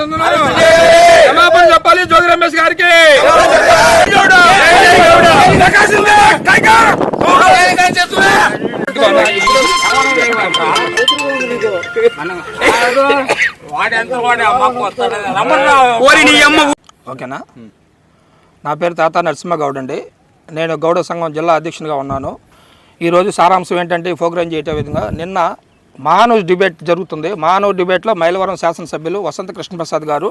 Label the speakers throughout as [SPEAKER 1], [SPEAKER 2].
[SPEAKER 1] క్షమాపణ చెప్పాలి జోగి రమేష్ గారికి. ఓరి నీ అమ్మ
[SPEAKER 2] ఓకేనా? నా పేరు తాత నరసింహగౌడ్ అండి. నేను గౌడ సంఘం జిల్లా అధ్యక్షునిగా ఉన్నాను. ఈరోజు సారాంశం ఏంటంటే ఈ ప్రోగ్రాం చేయటం విధంగా నిన్న మానవ్ డిబేట్ జరుగుతుంది. మానవ్ డిబేట్లో మైలవరం శాసనసభ్యులు వసంత కృష్ణప్రసాద్ గారు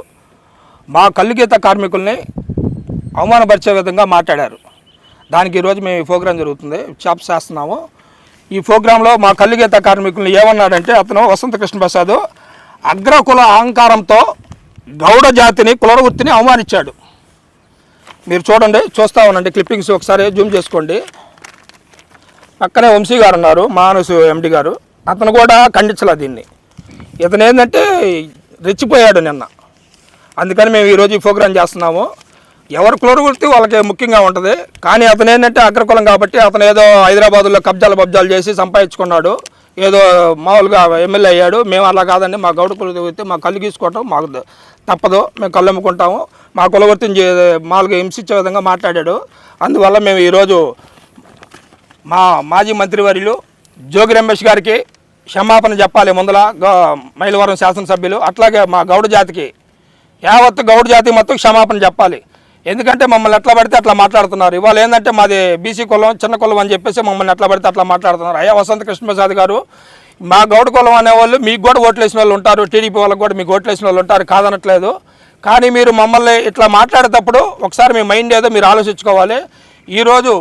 [SPEAKER 2] మా కల్లుగీత కార్మికుల్ని అవమానపరిచే విధంగా మాట్లాడారు. దానికి ఈరోజు మేము ఈ ప్రోగ్రాం జరుగుతుంది. చాప్ చేస్తున్నాము. ఈ ప్రోగ్రాంలో మా కల్లుగీత కార్మికుల్ని ఏమన్నాడంటే అతను వసంత కృష్ణప్రసాద్ అగ్రకుల అహంకారంతో గౌడ జాతిని కులవృత్తిని అవమానించాడు. మీరు చూడండి చూస్తా ఉండండి క్లిప్పింగ్స్ ఒకసారి జూమ్ చేసుకోండి. పక్కనే వంశీ గారు ఉన్నారు మానసు ఎండి గారు. అతను కూడా ఖండించలే దీన్ని. ఇతను ఏంటంటే రెచ్చిపోయాడు నిన్న. అందుకని మేము ఈరోజు ఈ ప్రోగ్రాం చేస్తున్నాము. ఎవరు కులవృత్తి వాళ్ళకి ముఖ్యంగా ఉంటుంది. కానీ అతను ఏంటంటే అగ్రకులం కాబట్టి అతను ఏదో హైదరాబాద్లో కబ్జాలు బబ్జాలు చేసి సంపాదించుకున్నాడు. ఏదో మామూలుగా ఎమ్మెల్యే అయ్యాడు. మేము అలా కాదండి. మా గౌడ కులవృత్తి మా కళ్ళు గీసుకోవటం మాకు తప్పదు. మేము కళ్ళు అమ్ముకుంటాము. మా కులవృత్తిని మామూలుగా హింసించే విధంగా మాట్లాడాడు. అందువల్ల మేము ఈరోజు మా మాజీ మంత్రివర్యులు జోగి రమేష్ గారికి క్షమాపణ చెప్పాలి ముందల మైలవరం శాసనసభ్యులు. అట్లాగే మా గౌడ జాతికి యావత్ గౌడ జాతి మొత్తం క్షమాపణ చెప్పాలి. ఎందుకంటే మమ్మల్ని ఎట్లా పడితే అట్లా మాట్లాడుతున్నారు. ఇవాళ ఏంటంటే మాది బీసీ కులం చిన్న కులం అని చెప్పేసి మమ్మల్ని ఎట్లా పడితే అట్లా మాట్లాడుతున్నారు. అయ్యా వసంత కృష్ణప్రసాద్ గారు మా గౌడ కులం అనేవాళ్ళు మీకు కూడా ఓట్లు వేసిన వాళ్ళు ఉంటారు. టీడీపీ వాళ్ళకి కూడా మీకు ఓట్లు వేసిన వాళ్ళు ఉంటారు. కాదనట్లేదు. కానీ మీరు మమ్మల్ని ఇట్లా మాట్లాడేటప్పుడు ఒకసారి మీ మైండ్ ఏదో మీరు ఆలోచించుకోవాలి. ఈరోజు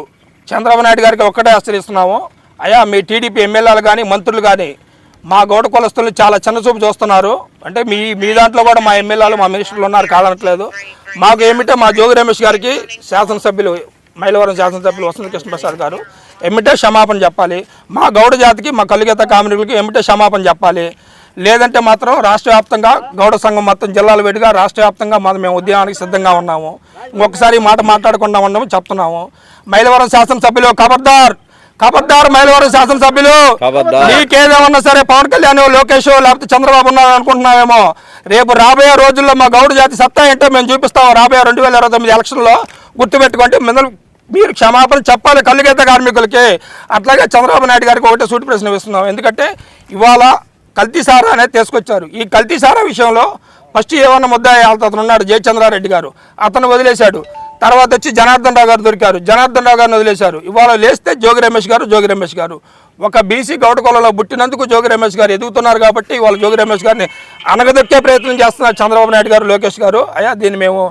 [SPEAKER 2] చంద్రబాబు నాయుడు గారికి ఒక్కటే హెచ్చరిస్తున్నాము అయ్యా మీ టీడీపీ ఎమ్మెల్యేలు కానీ మంత్రులు కానీ మా గౌడ కులస్తులు చాలా చిన్నచూపు చూస్తున్నారు. అంటే మీ మీ దాంట్లో కూడా మా ఎమ్మెల్యేలు మా మినిస్టర్లు ఉన్నారు కాదనట్లేదు. మాకు ఏమిటో మా జోగి రమేష్ గారికి శాసనసభ్యులు మైలవరం శాసనసభ్యులు వసంత కృష్ణప్రసాద్ గారు ఎమిటే క్షమాపణ చెప్పాలి. మా గౌడ జాతికి మా కలుగేత కామిడికి ఎమ్మిటే క్షమాపణ చెప్పాలి. లేదంటే మాత్రం రాష్ట్ర వ్యాప్తంగా గౌడ సంఘం మొత్తం జిల్లాల వేడిగా రాష్ట్ర వ్యాప్తంగా మనం మేము ఉద్యమానికి సిద్ధంగా ఉన్నాము. ఇంకొకసారి మాట మాట్లాడకుండా ఉండము చెప్తున్నాము. మైలవరం శాసనసభ్యులు ఖబర్దార్ ఖబర్దార్ మైలవరం శాసనసభ్యులు. నీకేదేమన్నా సరే పవన్ కళ్యాణ్ లోకేష్ లేకపోతే చంద్రబాబు ఉన్నారు అనుకుంటున్నావేమో రేపు రాబోయే రోజుల్లో మా గౌడ జాతి సత్తా ఏంటో మేము చూపిస్తాం. రాబోయే రెండు వేల ఇరవై తొమ్మిది ఎలక్షన్లో గుర్తుపెట్టుకోండి. మిమ్మల్ని మీరు క్షమాపణ చెప్పాలి కళ్ళుగీత కార్మికులకి. అట్లాగే చంద్రబాబు నాయుడు గారికి ఒకటే సూటి ప్రశ్న ఇస్తున్నాం ఎందుకంటే ఇవాళ కల్తీ సారా అనేది తీసుకొచ్చారు. ఈ కల్తీ సారా విషయంలో ఫస్ట్ ఏమన్నా ముద్దాయి అతను ఉన్నాడు జయచంద్రారెడ్డి గారు. అతను వదిలేశాడు. తర్వాత వచ్చి జనార్దన్ రావు గారు దొరికారు. జనార్దన్ రావు గారిని వదిలేశారు. ఇవాళ లేస్తే జోగి రమేష్ గారు జోగి రమేష్ గారు. ఒక బీసీ గౌడ కులంలో పుట్టినందుకు జోగి రమేష్ గారు ఎదుగుతున్నారు కాబట్టి ఇవాళ జోగి రమేష్ గారిని అనగదొక్కే ప్రయత్నం చేస్తున్నారు చంద్రబాబు నాయుడు గారు లోకేష్ గారు. అయ్యా దీన్ని మేము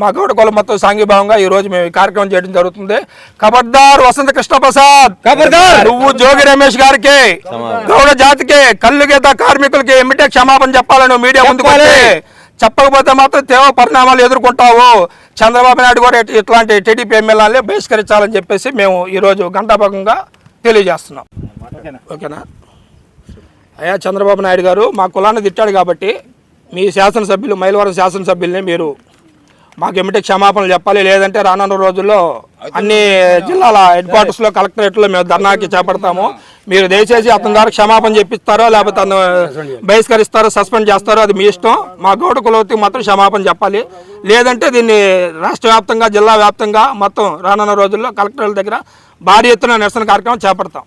[SPEAKER 2] మా గౌడ కులం మొత్తం సాంఘీభావంగా ఈ రోజు మేము ఈ కార్యక్రమం చేయడం జరుగుతుంది. ఖబర్దార్ వసంత కృష్ణ ప్రసాద్ ఖబర్దార్ నువ్వు జోగి రమేష్ గారికి గౌడ జాతికి కళ్ళు గీత కార్మికులకి ఎమ్మిటే క్షమాపణ చెప్పాలని మీడియా ముందుకు చెప్పకపోతే మాత్రం తీవ్ర పరిణామాలు ఎదుర్కొంటావు. చంద్రబాబు నాయుడు కూడా ఇట్- ఇట్లాంటి టీడీపీ ఎమ్మెల్యేలే బహిష్కరించాలని చెప్పేసి మేము ఈరోజు గంటాభాగంగా తెలియజేస్తున్నాం. ఓకేనా? అయ్యా చంద్రబాబు నాయుడు గారు మా కులాన్ని తిట్టాడు కాబట్టి మీ శాసనసభ్యులు మైలవరం శాసనసభ్యుల్ని మీరు మాకు ఎమిటి క్షమాపణలు చెప్పాలి? లేదంటే రానున్న రోజుల్లో అన్ని జిల్లాల హెడ్ క్వార్టర్స్లో కలెక్టరేట్లో మేము ధర్నాకి చేపడతాము. మీరు దయచేసి అతని ద్వారా క్షమాపణ చెప్పిస్తారో లేకపోతే అతను బహిష్కరిస్తారో సస్పెండ్ చేస్తారో అది మీ ఇష్టం. మా గౌడ కులవృత్తికి మాత్రం క్షమాపణ చెప్పాలి. లేదంటే దీన్ని రాష్ట్ర వ్యాప్తంగా జిల్లా వ్యాప్తంగా మొత్తం రానున్న రోజుల్లో కలెక్టర్ల దగ్గర భారీ ఎత్తున నిరసన కార్యక్రమం చేపడతాం.